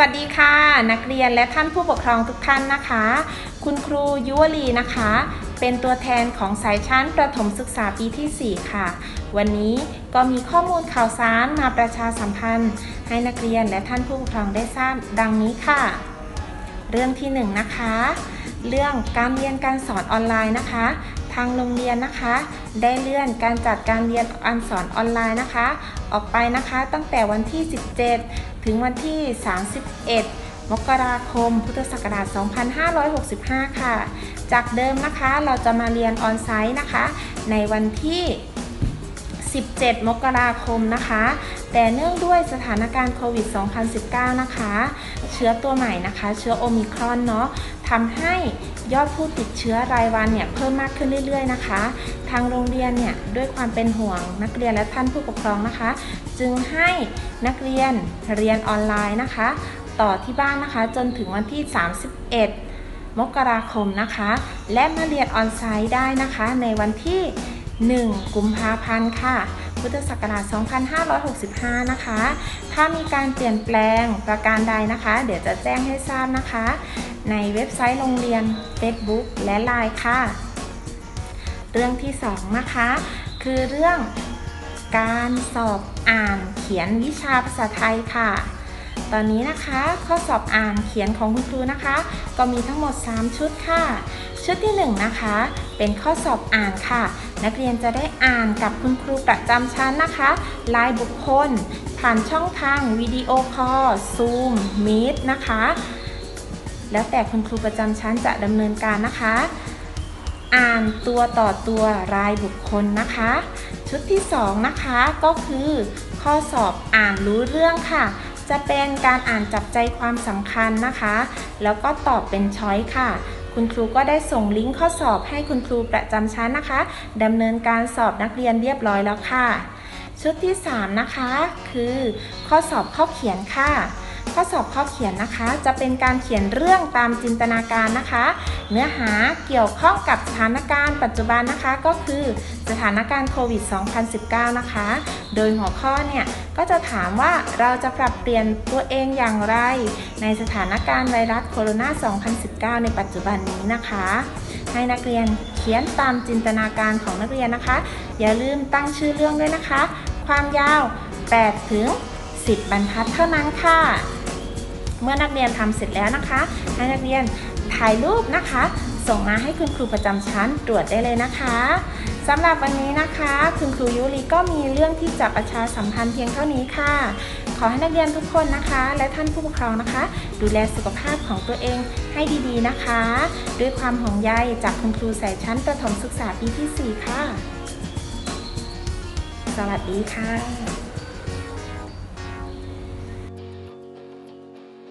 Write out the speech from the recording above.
วัสดีค่ะ นักเรียนและท่านผู้ปกครองทุกท่านนะคะ คุณครูยุวลีนะคะ เป็นตัวแทนของสายชั้นประถมศึกษาปีที่ 4 ค่ะ วันนี้ก็มีข้อมูลข่าวสารมาประชาสัมพันธ์ ให้นักเรียนและท่านผู้ปกครองได้ทราบดังนี้ค่ะ เรื่องที่ 1นงนะคะ เรื่องการเรียนการสอนออนไลน์นะคะ ทางโรงเรียนนะคะ ได้เลื่อนการจัดการเรียนการสอนออนไลน์นะคะ ออกไปนะคะ ตั้งแต่วันที่ 17 ถึงวันที่ 31 มกราคม พุทธศักราช 2565 ค่ะ จากเดิมนะคะเราจะมาเรียนออนไซต์นะคะ ในวันที่ 17 มกราคมนะคะ แต่เนื่องด้วยสถานการณ์โควิด 2019 นะคะ เชื้อตัวใหม่นะคะ เชื้อโอมิครอนเนาะทำให้ยอดผู้ติดเชื้อรายวันเนี่ยเพิ่มมากขึ้นเรื่อย ๆ นะคะ ทางโรงเรียนเนี่ยด้วยความเป็นห่วงนักเรียนและท่านผู้ปกครองนะคะ จึงให้นักเรียนเรียนออนไลน์นะคะ ต่อที่บ้านนะคะจนถึงวันที่ 31 มกราคมนะคะ และมาเรียนออนไซต์ได้นะคะในวันที่ 1 กุมภาพันธ์ค่ะ พุทธศักราช 2565 นะคะ ถ้ามีการเปลี่ยนแปลงประการใดนะคะ เดี๋ยวจะแจ้งให้ทราบนะคะ ในเว็บไซต์โรงเรียน Facebook และ Line ค่ะ เรื่องที่ 2 นะคะ คือเรื่องการสอบอ่านเขียนวิชาภาษาไทยค่ะ ตอนนี้นะคะข้อสอบอ่านเขียนของคุณครูนะคะ ก็มีทั้งหมด 3 ชุดค่ะ ชุดที่ 1 นะคะ เป็นข้อสอบอ่านค่ะ นักเรียนจะได้อ่านกับคุณครูประจำชั้นนะคะลายบุคคล ผ่านช่องทางวิดีโอคอลซูมมีดนะคะ แล้วแต่คุณครูประจำชั้นจะดำเนินการนะคะ อ่านตัวต่อตัวรายบุคคลนะคะ ชุดที่ 2 นะคะก็คือ ข้อสอบอ่านรู้เรื่องค่ะ จะเป็นการอ่านจับใจความสำคัญนะคะ แล้วก็ตอบเป็นช้อยค่ะ คุณครูก็ได้ส่งลิงก์ข้อสอบให้คุณครูประจำชั้นนะคะดำเนินการสอบนักเรียนเรียบร้อยแล้วค่ะ ชุดที่ 3 นะคะ คือ ข้อสอบข้อเขียนค่ะ ข้อสอบข้อเขียนนะคะ จะเป็นการเขียนเรื่องตามจินตนาการนะคะ เนื้อหาเกี่ยวข้องกับสถานการณ์ปัจจุบันนะคะ ก็คือสถานการณ์โควิด 2019 นะคะ โดยหัวข้อเนี่ยก็จะถามว่าเราจะปรับเปลี่ยนตัวเองอย่างไร ในสถานการณ์ไวรัสโคโรนา 2019 ในปัจจุบันนี้นะคะ ให้นักเรียนเขียนตามจินตนาการของนักเรียนนะคะ อย่าลืมตั้งชื่อเรื่องด้วยนะคะ ความยาว8ถึง10 บรรทัดเท่านั้นค่ะ เมื่อนักเรียนทำเสร็จแล้วนะคะ ให้นักเรียนถ่ายรูปนะคะ ส่งมาให้คุณครูประจำชั้นตรวจได้เลยนะคะสำหรับวันนี้นะคะ คุณครูยุริก็มีเรื่องที่จะประชาสัมพันธ์เพียงเท่านี้ค่ะ ขอให้นักเรียนทุกคนนะคะ และท่านผู้ปกครองนะคะ ดูแลสุขภาพของตัวเองให้ดีๆนะคะ ด้วยความห่วงใยจากคุณครูสายชั้นประถมศึกษาปีที่ 4 ค่ะ สวัสดีค่ะ